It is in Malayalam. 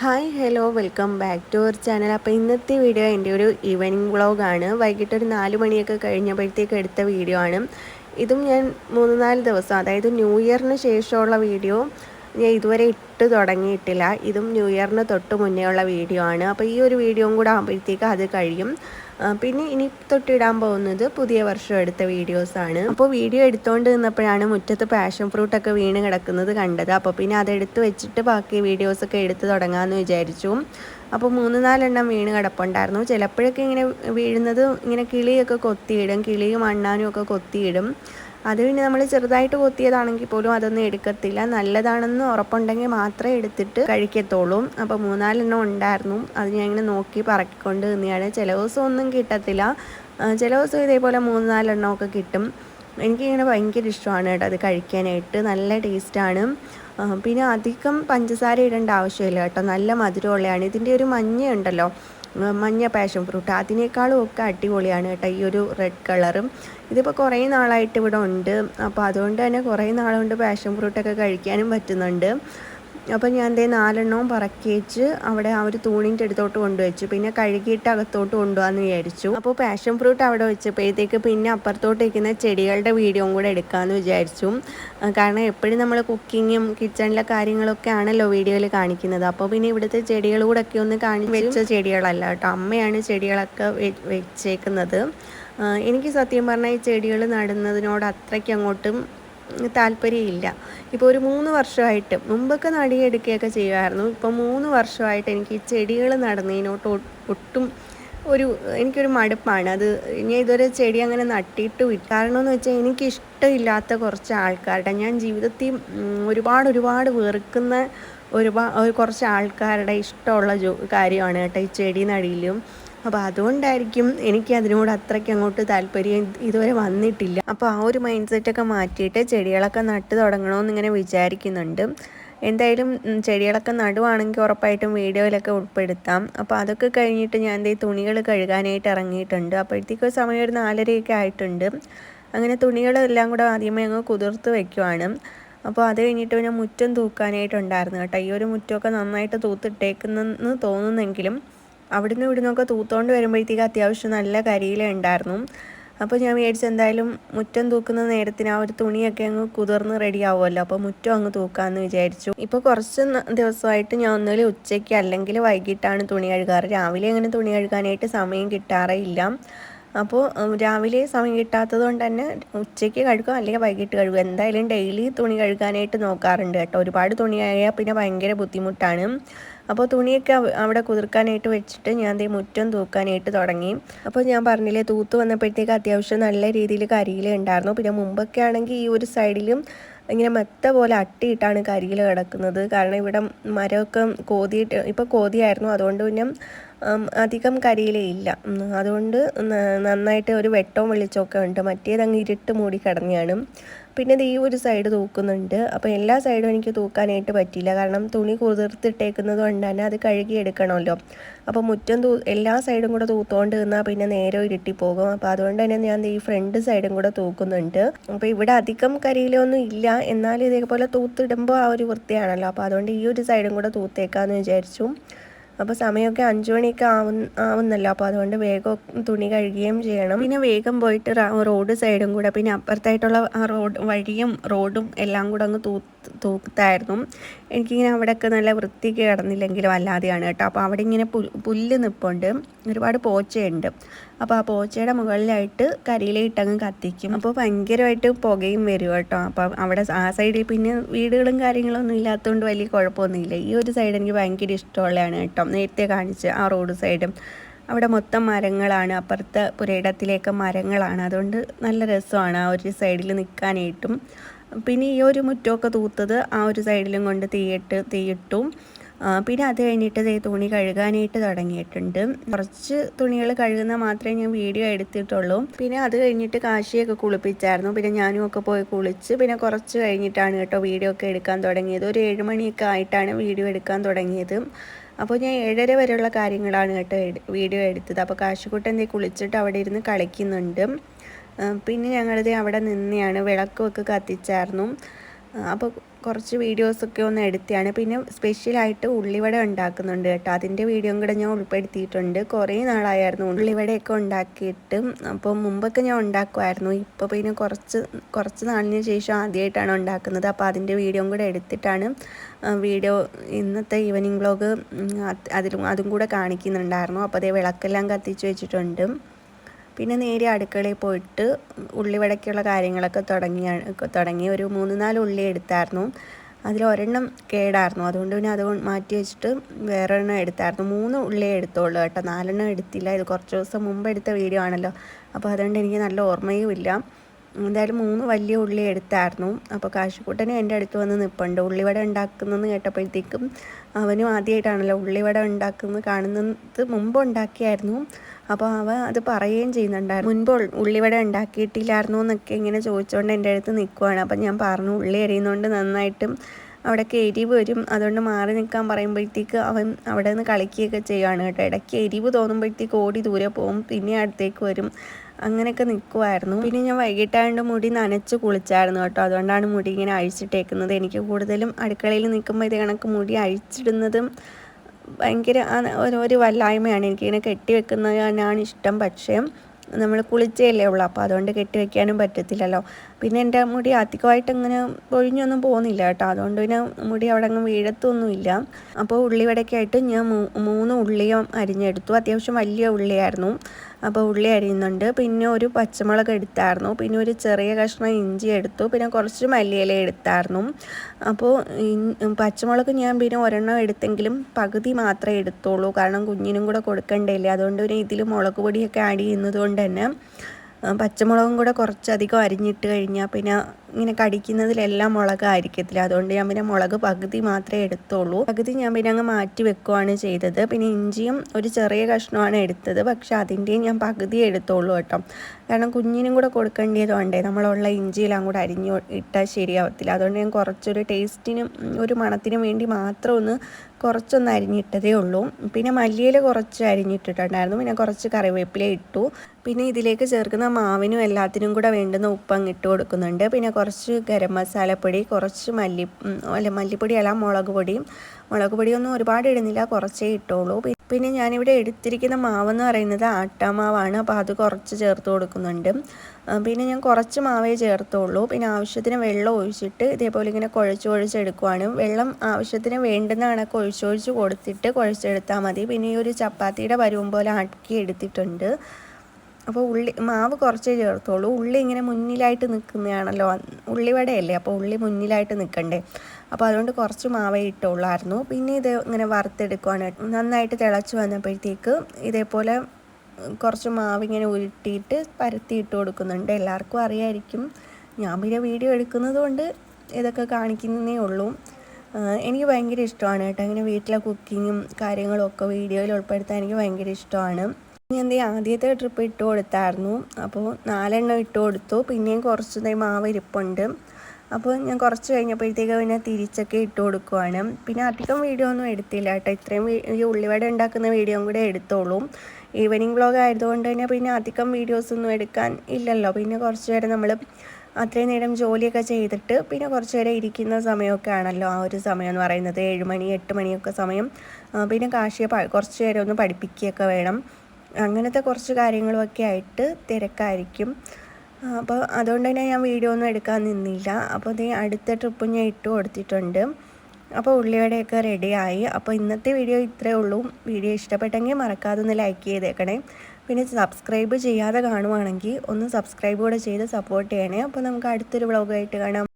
Hi hello welcome back to our channel. അപ്പോൾ ഇന്നത്തെ വീഡിയോ എന്റെ ഒരു ഈവനിങ് വ്ളോഗാണ്. വൈകിട്ട് ഒരു നാല് മണിയൊക്കെ കഴിഞ്ഞപ്പോഴത്തേക്ക് എടുത്ത വീഡിയോ ആണ്. ഇതും ഞാൻ മൂന്ന് നാല് ദിവസം അതായത് ന്യൂ ഇയറിന് ശേഷമുള്ള വീഡിയോ. ഞാൻ ഇതുവരെ ഇട്ട് തുടങ്ങിയിട്ടില്ല. ഇതും ന്യൂ ഇയറിന് തൊട്ട് മുന്നേ ഉള്ള വീഡിയോ ആണ്. അപ്പോൾ ഈ ഒരു വീഡിയോയും കൂടെ ആകുമ്പോഴത്തേക്ക് അത് കഴിയും. പിന്നെ ഇനി തൊട്ടിടാൻ പോകുന്നത് പുതിയ വർഷം എടുത്ത വീഡിയോസാണ് അപ്പോൾ വീഡിയോ എടുത്തുകൊണ്ട് നിന്നപ്പോഴാണ് മുറ്റത്ത് പാഷൻ ഫ്രൂട്ടൊക്കെ വീണ് കിടക്കുന്നത് കണ്ടത്. അപ്പോൾ പിന്നെ അതെടുത്ത് വെച്ചിട്ട് ബാക്കി വീഡിയോസൊക്കെ എടുത്ത് തുടങ്ങാമെന്ന് വിചാരിച്ചു. അപ്പോൾ മൂന്ന് നാലെണ്ണം വീണ് കിടപ്പുണ്ടായിരുന്നു. ചിലപ്പോഴൊക്കെ ഇങ്ങനെ വീഴുന്നത് ഇങ്ങനെ കിളിയൊക്കെ കൊത്തിയിടും. കിളിയും അണ്ണാനും ഒക്കെ കൊത്തിയിടും. അത് പിന്നെ നമ്മൾ ചെറുതായിട്ട് കൊത്തിയതാണെങ്കിൽ പോലും അതൊന്നും എടുക്കത്തില്ല. നല്ലതാണെന്ന് ഉറപ്പുണ്ടെങ്കിൽ മാത്രമേ എടുത്തിട്ട് കഴിക്കത്തുള്ളൂ. അപ്പോൾ മൂന്നാലെണ്ണം ഉണ്ടായിരുന്നു. അത് ഞാൻ ഇങ്ങനെ നോക്കി പറക്കിക്കൊണ്ട് നിന്നെയാണ്. ചില ദിവസം ഒന്നും കിട്ടത്തില്ല. ചില ദിവസം ഇതേപോലെ മൂന്ന് ഒക്കെ കിട്ടും. എനിക്കിങ്ങനെ ഭയങ്കര ഇഷ്ടമാണ് കേട്ടോ അത് കഴിക്കാനായിട്ട്. നല്ല ടേസ്റ്റാണ്. പിന്നെ അധികം പഞ്ചസാര ഇടേണ്ട ആവശ്യമില്ല കേട്ടോ. നല്ല മധുരമുള്ളതാണ്. ഇതിന്റെ ഒരു മഞ്ഞ ഉണ്ടല്ലോ മഞ്ഞ പാഷൻ ഫ്രൂട്ട് അതിനേക്കാളും ഒക്കെ അടിപൊളിയാണ് കേട്ടോ ഈ ഒരു റെഡ് കളറും ഇതിപ്പോൾ കുറേ നാളായിട്ട് ഇവിടെ ഉണ്ട്. അപ്പോൾ അതുകൊണ്ട് തന്നെ കുറേ നാളുകൊണ്ട് പാഷൻ ഫ്രൂട്ടൊക്കെ കഴിക്കാനും പറ്റുന്നുണ്ട്. അപ്പോൾ ഞാൻ ദേ നാലെണ്ണവും പറക്കി വെച്ച് അവിടെ ആ ഒരു തൂണിന്റെ അടുത്തോട്ട് കൊണ്ടുവച്ചു. പിന്നെ കഴുകിയിട്ട് അകത്തോട്ട് കൊണ്ടുപോകാമെന്ന് വിചാരിച്ചു. അപ്പോൾ പാഷൻ ഫ്രൂട്ട് അവിടെ വെച്ചപ്പോഴത്തേക്ക് പിന്നെ അപ്പുറത്തോട്ട് ഇരിക്കുന്ന ചെടികളുടെ വീഡിയോയും കൂടെ എടുക്കാമെന്ന് വിചാരിച്ചു. കാരണം എപ്പോഴും നമ്മൾ കുക്കിങ്ങും കിച്ചണിലെ കാര്യങ്ങളൊക്കെ ആണല്ലോ വീഡിയോയിൽ കാണിക്കുന്നത്. അപ്പോൾ പിന്നെ ഇവിടുത്തെ ഒക്കെ ഒന്ന് കാണി വെച്ച ചെടികളല്ല കേട്ടോ. അമ്മയാണ് ചെടികളൊക്കെ വെച്ചേക്കുന്നത്. എനിക്ക് സത്യം പറഞ്ഞാൽ ഈ ചെടികൾ നടുന്നതിനോട് അത്രയ്ക്ക് അങ്ങോട്ടും താല്പര്യമില്ല. ഇപ്പോൾ ഒരു മൂന്ന് വർഷമായിട്ട് മുമ്പൊക്കെ നടിയെടുക്കുകയൊക്കെ ചെയ്യുമായിരുന്നു. ഇപ്പോൾ മൂന്ന് വർഷമായിട്ട് എനിക്ക് ഈ ചെടികൾ നടന്നതിനോട്ട് ഒട്ടും ഒരു എനിക്കൊരു മടുപ്പാണ്. അത് ഞാൻ ഇതുവരെ ചെടി അങ്ങനെ നട്ടിട്ട് വിട്ടു കാരണം എന്ന് വെച്ചാൽ എനിക്ക് ഇഷ്ടമില്ലാത്ത കുറച്ച് ആൾക്കാരുടെ ഞാൻ ജീവിതത്തിൽ ഒരുപാട് ഒരുപാട് വെറുക്കുന്ന ഒരുപാട് കുറച്ച് ആൾക്കാരുടെ ഇഷ്ടമുള്ള ജോ കാര്യമാണ് കേട്ടോ ഈ ചെടി നടിയിലും. അപ്പോൾ അതുകൊണ്ടായിരിക്കും എനിക്ക് അതിനോട് അത്രയ്ക്ക് അങ്ങോട്ട് താല്പര്യം ഇതുവരെ വന്നിട്ടില്ല. അപ്പോൾ ആ ഒരു മൈൻഡ് സെറ്റൊക്കെ മാറ്റിയിട്ട് ചെടികളൊക്കെ നട്ട് തുടങ്ങണമെന്ന് ഇങ്ങനെ വിചാരിക്കുന്നുണ്ട്. എന്തായാലും ചെടികളൊക്കെ നടുവാണെങ്കിൽ ഉറപ്പായിട്ടും വീഡിയോയിലൊക്കെ ഉൾപ്പെടുത്താം. അപ്പോൾ അതൊക്കെ കഴിഞ്ഞിട്ട് ഞാൻ ദേ തുണികൾ കഴുകാനായിട്ട് ഇറങ്ങിയിട്ടുണ്ട്. അപ്പോഴത്തേക്കും സമയം ഒരു നാലരയൊക്കെ ആയിട്ടുണ്ട്. അങ്ങനെ തുണികളെല്ലാം കൂടെ ആദ്യമേ അങ്ങ് കുതിർത്ത് വെക്കുവാണ്. അപ്പോൾ അത് കഴിഞ്ഞിട്ട് പിന്നെ മുറ്റം തൂക്കാനായിട്ടുണ്ടായിരുന്നു കേട്ടോ. ഈ ഒരു മുറ്റമൊക്കെ നന്നായിട്ട് തൂത്തിട്ടേക്കുന്നെന്ന് തോന്നുന്നെങ്കിലും അവിടുന്ന് ഇവിടുന്നൊക്കെ തൂത്തോണ്ട് വരുമ്പോഴത്തേക്ക് അത്യാവശ്യം നല്ല കരിയില ഉണ്ടായിരുന്നു. അപ്പോൾ ഞാൻ വിചാരിച്ചു എന്തായാലും മുറ്റം തൂക്കുന്ന നേരത്തിന് ആ ഒരു തുണിയൊക്കെ അങ്ങ് കുതിർന്ന് റെഡി ആവുമല്ലോ. അപ്പോൾ മുറ്റം അങ്ങ് തൂക്കാമെന്ന് വിചാരിച്ചു. ഇപ്പോൾ കുറച്ച് ദിവസമായിട്ട് ഞാൻ ഒന്നുകിൽ ഉച്ചയ്ക്ക് അല്ലെങ്കിൽ വൈകിട്ടാണ് തുണി കഴുകാറ്. രാവിലെ അങ്ങനെ തുണി കഴുകാനായിട്ട് സമയം കിട്ടാറേ ഇല്ല. അപ്പോൾ രാവിലെ സമയം കിട്ടാത്തത് കൊണ്ട് തന്നെ ഉച്ചയ്ക്ക് കഴുകും അല്ലെങ്കിൽ വൈകിട്ട് കഴുകും എന്തായാലും ഡെയിലി തുണി കഴുകാനായിട്ട് നോക്കാറുണ്ട് കേട്ടോ. ഒരുപാട് തുണിയായാൽ പിന്നെ ഭയങ്കര ബുദ്ധിമുട്ടാണ്. അപ്പോൾ തുണിയൊക്കെ അവിടെ കുതിർക്കാനായിട്ട് വെച്ചിട്ട് ഞാൻ ദേ മുറ്റം തൂക്കാനായിട്ട് തുടങ്ങി. അപ്പോൾ ഞാൻ പറഞ്ഞില്ലേ തൂത്ത് വന്നപ്പോഴത്തേക്ക് അത്യാവശ്യം നല്ല രീതിയിൽ കരിയില ഉണ്ടായിരുന്നു. പിന്നെ മുമ്പൊക്കെ ആണെങ്കിൽ ഈ ഒരു സൈഡിലും ഇങ്ങനെ മെത്ത പോലെ അട്ടിയിട്ടാണ് കരിയില കിടക്കുന്നത്. കാരണം ഇവിടെ മരമൊക്കെ കോതിയിട്ട് ഇപ്പോൾ കോതിയായിരുന്നു. അതുകൊണ്ട് പിന്നെ അധികം കരിയിലയില്ല അതുകൊണ്ട് നന്നായിട്ട് ഒരു വെട്ടവും വെളിച്ചമൊക്കെ ഉണ്ട്. മറ്റേത് അങ്ങ് ഇരുട്ട് മൂടി കിടന്നെയാണ്. പിന്നെ ഈ ഒരു സൈഡ് തൂക്കുന്നുണ്ട്. അപ്പോൾ എല്ലാ സൈഡും എനിക്ക് തൂക്കാനായിട്ട് പറ്റിയില്ല. കാരണം തുണി കുതിർത്തിട്ടേക്കുന്നത് കൊണ്ട് തന്നെ അത് കഴുകിയെടുക്കണമല്ലോ. അപ്പോൾ മുറ്റം തൂ എല്ലാ സൈഡും കൂടെ തൂത്തുകൊണ്ട് നിന്നാൽ പിന്നെ നേരെ ഇരുട്ടിപ്പോകും. അപ്പോൾ അതുകൊണ്ട് തന്നെ ഞാൻ ഈ ഫ്രണ്ട് സൈഡും കൂടെ തൂക്കുന്നുണ്ട്. അപ്പോൾ ഇവിടെ അധികം കരിയിലൊന്നും ഇല്ല. എന്നാലും ഇതേപോലെ തൂത്തിടുമ്പോൾ ആ ഒരു വൃത്തിയാണല്ലോ. അപ്പോൾ അതുകൊണ്ട് ഈ ഒരു സൈഡും കൂടെ തൂത്തേക്കാന്ന് വിചാരിച്ചു. അപ്പോൾ സമയമൊക്കെ അഞ്ചു മണിയൊക്കെ ആവുന്ന ആവുന്നല്ലോ. അപ്പോൾ അതുകൊണ്ട് വേഗം തുണി കഴുകുകയും ചെയ്യണം. പിന്നെ വേഗം പോയിട്ട് റോഡ് സൈഡും കൂടെ പിന്നെ അപ്പുറത്തായിട്ടുള്ള റോഡ് വഴിയും റോഡും എല്ലാം കൂടെ അങ്ങ് തൂത്ത് തൂത്തായിരുന്നു. എനിക്കിങ്ങനെ അവിടെയൊക്കെ നല്ല വൃത്തിക്ക് കിടന്നില്ലെങ്കിലും അല്ലാതെയാണ് കേട്ടോ. അപ്പോൾ അവിടെ ഇങ്ങനെ പുല്ല് നിൽപ്പുണ്ട് ഒരുപാട് പോച്ചയുണ്ട്. അപ്പോൾ ആ പോച്ചയുടെ മുകളിലായിട്ട് കരിയിലിട്ടങ്ങ് കത്തിക്കും. അപ്പോൾ ഭയങ്കരമായിട്ട് പുകയും വരും കേട്ടോ. അപ്പോൾ അവിടെ ആ സൈഡിൽ പിന്നെ വീടുകളും കാര്യങ്ങളൊന്നും ഇല്ലാത്തതുകൊണ്ട് വലിയ കുഴപ്പമൊന്നുമില്ല. ഈ ഒരു സൈഡ് എനിക്ക് ഭയങ്കര ഇഷ്ടമുള്ളതാണ് കേട്ടോ. നേരത്തെ കാണിച്ച് ആ റോഡ് സൈഡും. അവിടെ മൊത്തം മരങ്ങളാണ്. അപ്പുറത്തെ പുരയിടത്തിലേക്ക് മരങ്ങളാണ്. അതുകൊണ്ട് നല്ല രസമാണ് ആ ഒരു സൈഡിൽ നിൽക്കാനായിട്ടും. പിന്നെ ഈ ഒരു മുറ്റമൊക്കെ തൂത്തത് ആ ഒരു സൈഡിലും കൊണ്ട് തീയിട്ട് തീയിട്ടു. പിന്നെ അത് കഴിഞ്ഞിട്ട് ദേ തുണി കഴുകാനായിട്ട് തുടങ്ങിയിട്ടുണ്ട്. കുറച്ച് തുണികൾ കഴുകുന്ന മാത്രമേ ഞാൻ വീഡിയോ എടുത്തിട്ടുള്ളൂ. പിന്നെ അത് കഴിഞ്ഞിട്ട് കാശിയൊക്കെ കുളിപ്പിച്ചായിരുന്നു. പിന്നെ ഞാനും ഒക്കെ പോയി കുളിച്ച് പിന്നെ കുറച്ച് കഴിഞ്ഞിട്ടാണ് കേട്ടോ വീഡിയോ ഒക്കെ എടുക്കാൻ തുടങ്ങിയത്. ഒരു ഏഴ് മണിയൊക്കെ ആയിട്ടാണ് വീഡിയോ എടുക്കാൻ തുടങ്ങിയത്. അപ്പോൾ ഞാൻ ഏഴര വരെയുള്ള കാര്യങ്ങളാണ് കേട്ടോ വീഡിയോ എടുത്തത്. അപ്പോൾ കാശിക്കുട്ടൻ എന്തേ കുളിച്ചിട്ട് അവിടെ ഇരുന്ന് കളിക്കുന്നുണ്ട്. പിന്നെ ഞങ്ങളിത് അവിടെ നിന്നെയാണ് വിളക്കുമൊക്കെ കത്തിച്ചായിരുന്നു അപ്പോൾ കുറച്ച് വീഡിയോസൊക്കെ ഒന്ന് എടുത്തതാണ് പിന്നെ സ്പെഷ്യലായിട്ട് ഉള്ളിവട ഉണ്ടാക്കുന്നുണ്ട് കേട്ടോ. അതിന്റെ വീഡിയോയും കൂടെ ഞാൻ ഉൾപ്പെടുത്തിയിട്ടുണ്ട്. കുറേ നാളായിരുന്നു ഉള്ളിവടയൊക്കെ ഉണ്ടാക്കിയിട്ട്. അപ്പോൾ മുമ്പൊക്കെ ഞാൻ ഉണ്ടാക്കുമായിരുന്നു. ഇപ്പോൾ പിന്നെ കുറച്ച് കുറച്ച് നാളിന് ശേഷം ആദ്യമായിട്ടാണ് ഉണ്ടാക്കുന്നത്. അപ്പോൾ അതിന്റെ വീഡിയോയും കൂടെ എടുത്തിട്ടാണ് വീഡിയോ ഇന്നത്തെ ഈവനിങ് വ്ളോഗ് അതിലും അതും കൂടെ കാണിക്കുന്നുണ്ടായിരുന്നു. അപ്പോൾ അതേ വിളക്കെല്ലാം കത്തിച്ച് വെച്ചിട്ടുണ്ട്. പിന്നെ നേരെ അടുക്കളയിൽ പോയിട്ട് ഉള്ളിവടക്കുള്ള കാര്യങ്ങളൊക്കെ തുടങ്ങിയ തുടങ്ങി ഒരു മൂന്ന് നാല് ഉള്ളി എടുത്തായിരുന്നു. അതിൽ ഒരെണ്ണം കേടായിരുന്നു. അതുകൊണ്ട് പിന്നെ അത് മാറ്റി വെച്ചിട്ട് വേറെ എണ്ണം എടുത്തായിരുന്നു. മൂന്ന് ഉള്ളിയെ എടുത്തോളൂ കേട്ടോ. നാലെണ്ണം എടുത്തില്ല. ഇത് കുറച്ച് ദിവസം മുമ്പ് എടുത്ത വീഡിയോ ആണല്ലോ. അപ്പോൾ അതുകൊണ്ട് എനിക്ക് നല്ല ഓർമ്മയും ഇല്ല. എന്തായാലും മൂന്ന് വലിയ ഉള്ളി എടുത്തായിരുന്നു. അപ്പോൾ കാശുകൂട്ടനെ എന്റെ അടുത്ത് വന്ന് നിൽപ്പുണ്ട് ഉള്ളിവട ഉണ്ടാക്കുന്നതെന്ന് കേട്ടപ്പോഴത്തേക്കും അവനും ആദ്യമായിട്ടാണല്ലോ ഉള്ളിവട ഉണ്ടാക്കുന്നത് കാണുന്നത് മുമ്പ് ഉണ്ടാക്കിയായിരുന്നു. അപ്പോൾ അവ അത് പറയുകയും ചെയ്യുന്നുണ്ടായിരുന്നു. മുൻപ് ഉള്ളിവട ഉണ്ടാക്കിയിട്ടില്ലായിരുന്നു എന്നൊക്കെ ഇങ്ങനെ ചോദിച്ചുകൊണ്ട് എന്റെ അടുത്ത് നിൽക്കുവാണ്. അപ്പം ഞാൻ പറഞ്ഞു ഉള്ളി എറിയുന്നതുകൊണ്ട് നന്നായിട്ടും അവിടെ എരിവ് വരും. അതുകൊണ്ട് മാറി നിൽക്കാൻ പറയുമ്പോഴത്തേക്ക് അവൻ അവിടെ നിന്ന് കളിക്കുകയൊക്കെ ചെയ്യുകയാണ് കേട്ടോ. ഇടയ്ക്ക് എരിവ് തോന്നുമ്പോഴത്തേക്ക് ഓടി ദൂരെ പോകും. പിന്നെ അടുത്തേക്ക് വരും. അങ്ങനെയൊക്കെ നിൽക്കുമായിരുന്നു പിന്നെ ഞാൻ വൈകിട്ടായതുകൊണ്ട് മുടി നനച്ച് കുളിച്ചായിരുന്നു കേട്ടോ. അതുകൊണ്ടാണ് മുടി ഇങ്ങനെ അഴിച്ചിട്ടേക്കുന്നത്. എനിക്ക് കൂടുതലും അടുക്കളയിൽ നിൽക്കുമ്പോൾ ഇത് കണക്ക് മുടി അഴിച്ചിടുന്നതും ഭയങ്കര ഒരു വല്ലായ്മയാണ്. എനിക്കിങ്ങനെ കെട്ടി വെക്കുന്നതാണ് ഇഷ്ടം. പക്ഷേ നമ്മൾ കുളിച്ചല്ലേ ഉള്ളൂ. അപ്പോൾ അതുകൊണ്ട് കെട്ടി വെക്കാനും പറ്റത്തില്ലല്ലോ. പിന്നെ എന്റെ മുടി അധികമായിട്ട് ഇങ്ങനെ പൊഴിഞ്ഞൊന്നും പോകുന്നില്ല കേട്ടോ. അതുകൊണ്ട് പിന്നെ മുടി അവിടെ അങ്ങ് വീഴത്തൊന്നുമില്ല. അപ്പോൾ ഉള്ളിവടക്കായിട്ട് ഞാൻ മൂന്ന് ഉള്ളിയും അരിഞ്ഞെടുത്തു. അത്യാവശ്യം വലിയ ഉള്ളിയായിരുന്നു. അപ്പോൾ ഉള്ളി അരിയുന്നുണ്ട്. പിന്നെ ഒരു പച്ചമുളക് എടുത്തായിരുന്നു. പിന്നെ ഒരു ചെറിയ കഷ്ണം ഇഞ്ചി എടുത്തു. പിന്നെ കുറച്ച് മല്ലിയില എടുത്തായിരുന്നു. അപ്പോൾ പച്ചമുളക് ഞാൻ പിന്നെ ഒരെണ്ണം എടുത്തെങ്കിലും പകുതി മാത്രമേ എടുത്തുള്ളൂ. കാരണം കുഞ്ഞിനും കൂടെ കൊടുക്കണ്ടല്ലേ. അതുകൊണ്ട് പിന്നെ ഇതിൽ മുളക് പൊടിയൊക്കെ ആഡ് ചെയ്യുന്നത് കൊണ്ട് തന്നെ പച്ചമുളകും കൂടെ കുറച്ചധികം അരിഞ്ഞിട്ട് കഴിഞ്ഞാൽ പിന്നെ ഇങ്ങനെ കടിക്കുന്നതിലെല്ലാം മുളകായിരിക്കത്തില്ല. അതുകൊണ്ട് ഞാൻ പിന്നെ മുളക് പകുതി മാത്രമേ എടുത്തുള്ളൂ. പകുതി ഞാൻ പിന്നെ അങ്ങ് മാറ്റി വെക്കുവാണ് ചെയ്തത്. പിന്നെ ഇഞ്ചിയും ഒരു ചെറിയ കഷ്ണമാണ് എടുത്തത്. പക്ഷെ അതിന്റെയും ഞാൻ പകുതി എടുത്തോളൂ കേട്ടോ. കാരണം കുഞ്ഞിനും കൂടെ കൊടുക്കേണ്ടതുകൊണ്ടേ നമ്മളുള്ള ഇഞ്ചിയെല്ലാം കൂടെ അരിഞ്ഞു ഇട്ടാൽ ശരിയാവത്തില്ല. അതുകൊണ്ട് ഞാൻ കുറച്ചൊരു ടേസ്റ്റിനും ഒരു മണത്തിനും വേണ്ടി മാത്രം ഒന്ന് കുറച്ചൊന്ന് അരിഞ്ഞിട്ടതേ ഉള്ളൂ. പിന്നെ മല്ലിയില കുറച്ച് അരിഞ്ഞിട്ടിട്ടുണ്ടായിരുന്നു. പിന്നെ കുറച്ച് കറിവേപ്പില ഇട്ടു. പിന്നെ ഇതിലേക്ക് ചേർക്കുന്ന മാവിനും എല്ലാത്തിനും കൂടെ വേണ്ടുന്ന ഉപ്പ് ഇട്ട് കൊടുക്കുന്നുണ്ട്. പിന്നെ ഗരം മസാലപ്പൊടി കുറച്ച് മല്ലി അല്ല മല്ലിപ്പൊടി അല്ല മുളക് പൊടിയും മുളക് പൊടിയൊന്നും ഒരുപാട് ഇടുന്നില്ല കുറച്ചേ ഇട്ടുള്ളൂ. പിന്നെ ഞാനിവിടെ എടുത്തിരിക്കുന്ന മാവെന്ന് പറയുന്നത് ആട്ടാമാവാണ്. അപ്പോൾ അത് കുറച്ച് ചേർത്ത് കൊടുക്കുന്നുണ്ട്. പിന്നെ ഞാൻ കുറച്ച് മാവേ ചേർത്തുള്ളൂ. പിന്നെ ആവശ്യത്തിന് വെള്ളം ഒഴിച്ചിട്ട് ഇതേപോലെ ഇങ്ങനെ കുഴച്ച് കുഴച്ചെടുക്കുവാണ് വെള്ളം ആവശ്യത്തിന് വേണ്ടുന്ന കണക്ക് ഒഴിച്ചൊഴിച്ച് കൊടുത്തിട്ട് കുഴച്ചെടുത്താൽ മതി. പിന്നെ ഈ ഒരു ചപ്പാത്തിയുടെ പരുവം പോലെ ആക്കി എടുത്തിട്ടുണ്ട്. അപ്പോൾ ഉള്ളി മാവ് കുറച്ചേ ചേർത്തോളൂ ഉള്ളി ഇങ്ങനെ മുന്നിലായിട്ട് നിൽക്കുന്നതാണല്ലോ. ഉള്ളിവടയല്ലേ? അപ്പോൾ ഉള്ളി മുന്നിലായിട്ട് നിൽക്കണ്ടേ? അപ്പോൾ അതുകൊണ്ട് കുറച്ച് മാവേ ഇട്ടുള്ളായിരുന്നു. പിന്നെ ഇത് ഇങ്ങനെ വറുത്തെടുക്കുവാണ്. നന്നായിട്ട് തിളച്ച് വന്നപ്പോഴത്തേക്ക് ഇതേപോലെ കുറച്ച് മാവ് ഇങ്ങനെ ഉരുട്ടിയിട്ട് പരത്തി ഇട്ട് കൊടുക്കുന്നുണ്ട്. എല്ലാവർക്കും അറിയായിരിക്കും. ഞാൻ പിന്നെ വീഡിയോ എടുക്കുന്നത് കൊണ്ട് ഇതൊക്കെ കാണിക്കുന്നേ ഉള്ളൂ. എനിക്ക് ഭയങ്കര ഇഷ്ടമാണ് കേട്ടോ. ഇങ്ങനെ വീട്ടിലെ കുക്കിങ്ങും കാര്യങ്ങളും ഒക്കെ വീഡിയോയിൽ ഉൾപ്പെടുത്താൻ എനിക്ക് ഭയങ്കര ഇഷ്ടമാണ്. ഞാൻ ആദ്യത്തെ ട്രിപ്പ് ഇട്ട് കൊടുത്തായിരുന്നു. അപ്പോൾ നാലെണ്ണം ഇട്ട് കൊടുത്തു. പിന്നെയും കുറച്ച് മാവ് ഇരിപ്പുണ്ട്. അപ്പോൾ ഞാൻ കുറച്ച് കഴിഞ്ഞപ്പോഴത്തേക്ക് പിന്നെ തിരിച്ചൊക്കെ ഇട്ട് കൊടുക്കുവാണ്. പിന്നെ അധികം വീഡിയോ ഒന്നും എടുത്തില്ല കേട്ടോ. ഇത്രയും ഈ ഉള്ളിവട ഉണ്ടാക്കുന്ന വീഡിയോ കൂടെ എടുത്തോളൂ. ഈവനിങ് വ്ളോഗ് ആയതുകൊണ്ട് തന്നെ പിന്നെ അധികം വീഡിയോസ് ഒന്നും എടുക്കാൻ ഇല്ലല്ലോ. പിന്നെ കുറച്ച് നേരം നമ്മൾ അത്രയും നേരം ജോലിയൊക്കെ ചെയ്തിട്ട് പിന്നെ കുറച്ച് നേരം ഇരിക്കുന്ന സമയമൊക്കെ ആണല്ലോ ആ ഒരു സമയം എന്ന് പറയുന്നത്. ഏഴ് മണി എട്ട് മണിയൊക്കെ സമയം. പിന്നെ കാശിയെ കുറച്ച് നേരം ഒന്ന് പഠിപ്പിക്കുകയൊക്കെ വേണം. അങ്ങനത്തെ കുറച്ച് കാര്യങ്ങളുമൊക്കെ ആയിട്ട് തിരക്കായിരിക്കും. അപ്പോൾ അതുകൊണ്ട് തന്നെ ഞാൻ വീഡിയോ ഒന്നും എടുക്കാൻ നിന്നില്ല. അപ്പോൾ ഇത് അടുത്ത ട്രിപ്പ് ഞാൻ ഇട്ട് കൊടുത്തിട്ടുണ്ട്. അപ്പോൾ ഉള്ളിവടയൊക്കെ റെഡിയായി അപ്പോൾ ഇന്നത്തെ വീഡിയോ ഇത്രയേ ഉള്ളൂ. വീഡിയോ ഇഷ്ടപ്പെട്ടെങ്കിൽ മറക്കാതെ ഒന്ന് ലൈക്ക് ചെയ്തേക്കണേ. പിന്നെ സബ്സ്ക്രൈബ് ചെയ്യാതെ കാണുവാണെങ്കിൽ ഒന്ന് സബ്സ്ക്രൈബ് കൂടെ ചെയ്ത് സപ്പോർട്ട് ചെയ്യണേ. അപ്പോൾ നമുക്ക് അടുത്തൊരു വ്ളോഗായിട്ട് കാണാം.